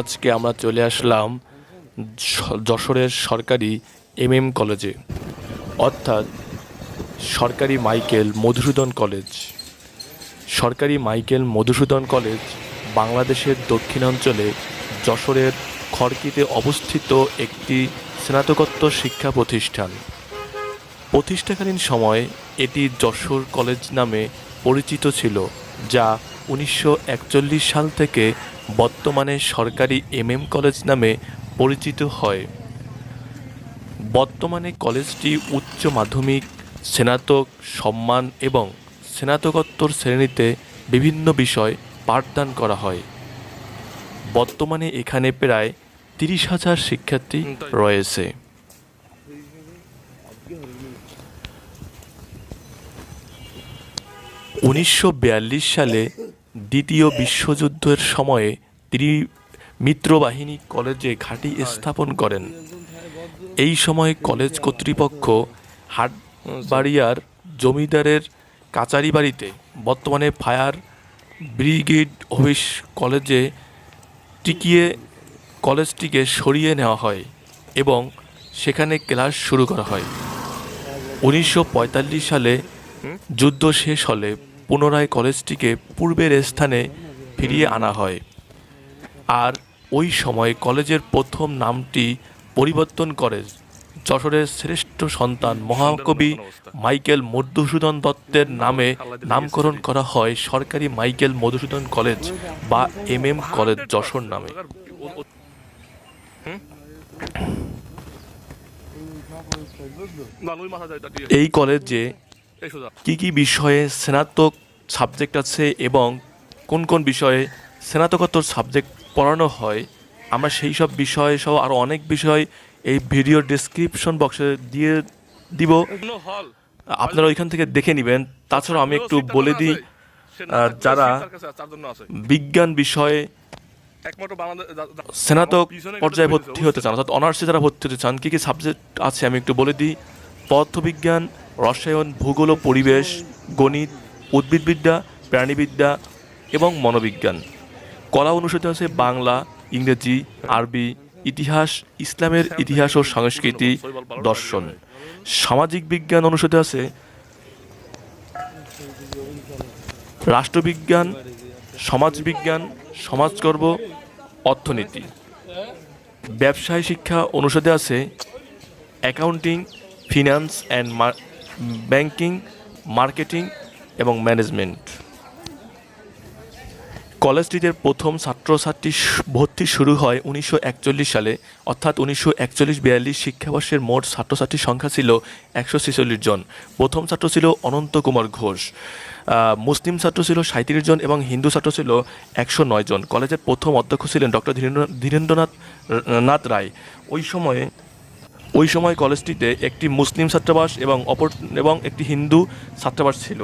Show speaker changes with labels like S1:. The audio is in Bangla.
S1: আজকে আমরা চলে আসলাম যশোরের সরকারি এমএম কলেজে, অর্থাৎ সরকারি মাইকেল মধুসূদন কলেজ। সরকারি মাইকেল মধুসূদন কলেজ বাংলাদেশের দক্ষিণাঞ্চলে যশোরের খড়কিতে অবস্থিত একটি স্নাতকোত্তর শিক্ষা প্রতিষ্ঠান। প্রতিষ্ঠাকালীন সময়ে এটি যশোর কলেজ নামে পরিচিত ছিল, যা উনিশশো একচল্লিশ সাল থেকে বর্তমানে সরকারি এমএম কলেজ নামে পরিচিত হয়। বর্তমানে কলেজটি উচ্চ মাধ্যমিক, স্নাতক, সম্মান এবং স্নাতকোত্তর শ্রেণীতে বিভিন্ন বিষয় পাঠদান করা হয়। বর্তমানে এখানে প্রায় তিরিশ হাজার শিক্ষার্থী রয়েছে। উনিশশো বিয়াল্লিশ সালে দ্বিতীয় বিশ্বযুদ্ধের সময়ে তিনি মিত্রবাহিনী কলেজে ঘাঁটি স্থাপন করেন। এই সময় কলেজ কর্তৃপক্ষ হাটবাড়িয়ার জমিদারের কাচারি বাড়িতে বর্তমানে ফায়ার ব্রিগেড অফিস কলেজে টিকিয়ে কলেজটিকে সরিয়ে নেওয়া হয় এবং সেখানে ক্লাস শুরু করা হয়। উনিশশো পঁয়তাল্লিশ সালে যুদ্ধ শেষ হলে পুনরায় কলেজটিকে পূর্বের স্থানে ফিরিয়ে আনা হয়। আর ওই সময় কলেজের প্রথম নামটি পরিবর্তন করে। যশোরের শ্রেষ্ঠ সন্তান মহাকবি মাইকেল মধুসূদন দত্তের নামে নামকরণ করা হয় সরকারি মাইকেল মধুসূদন কলেজ বা এম এম কলেজ যশোর নামে। এই কলেজে কি কি বিষয়ে স্নাতক সাবজেক্ট আছে এবং কোন কোন বিষয়ে স্নাতকোত্তর সাবজেক্ট পড়ানো হয় আমরা সেই সব বিষয় সহ আরও অনেক বিষয় এই ভিডিও ডেসক্রিপশন বক্সে দিয়ে দিব। আপনারা ওইখান থেকে দেখে নেবেন। তাছাড়া আমি একটু বলে দিই যারা বিজ্ঞান বিষয়ে স্নাতক পর্যায়ে ভর্তি হতে চান অর্থাৎ অনার্সে যারা ভর্তি হতে চান কী কী সাবজেক্ট আছে আমি একটু বলে দিই? পদার্থবিজ্ঞান রসায়ন, ভূগোল ও পরিবেশ, গণিত, উদ্ভিদবিদ্যা, প্রাণীবিদ্যা এবং মনোবিজ্ঞান। কলা অনুষদে আছে বাংলা, ইংরেজি, আরবি, ইতিহাস, ইসলামের ইতিহাস ও সংস্কৃতি দর্শন। সামাজিক বিজ্ঞান অনুষদে আছে রাষ্ট্রবিজ্ঞান, সমাজবিজ্ঞান সমাজকর্ম অর্থনীতি। ব্যবসায় শিক্ষা অনুষদে আছে accounting finance and banking, marketing এবং ম্যানেজমেন্ট। কলেজটিতে প্রথম ছাত্রছাত্রী ভর্তি শুরু হয় উনিশশো একচল্লিশ সালে। অর্থাৎ উনিশশো একচল্লিশ বিয়াল্লিশ শিক্ষাবর্ষের মোট ছাত্রছাত্রীর সংখ্যা ছিল একশো ছেচল্লিশ জন। প্রথম ছাত্র ছিল অনন্ত কুমার ঘোষ। মুসলিম ছাত্র ছিল সাঁত্রিশ জন এবং হিন্দু ছাত্র ছিল একশো নয় জন। কলেজের প্রথম অধ্যক্ষ ছিলেন ডক্টর ধীরেন্দ্রনাথ, নাথ রায়। ওই সময়ে ওই সময় কলেজটিতে একটি মুসলিম ছাত্রাবাস এবং অপর এবং একটি হিন্দু ছাত্রাবাস ছিল।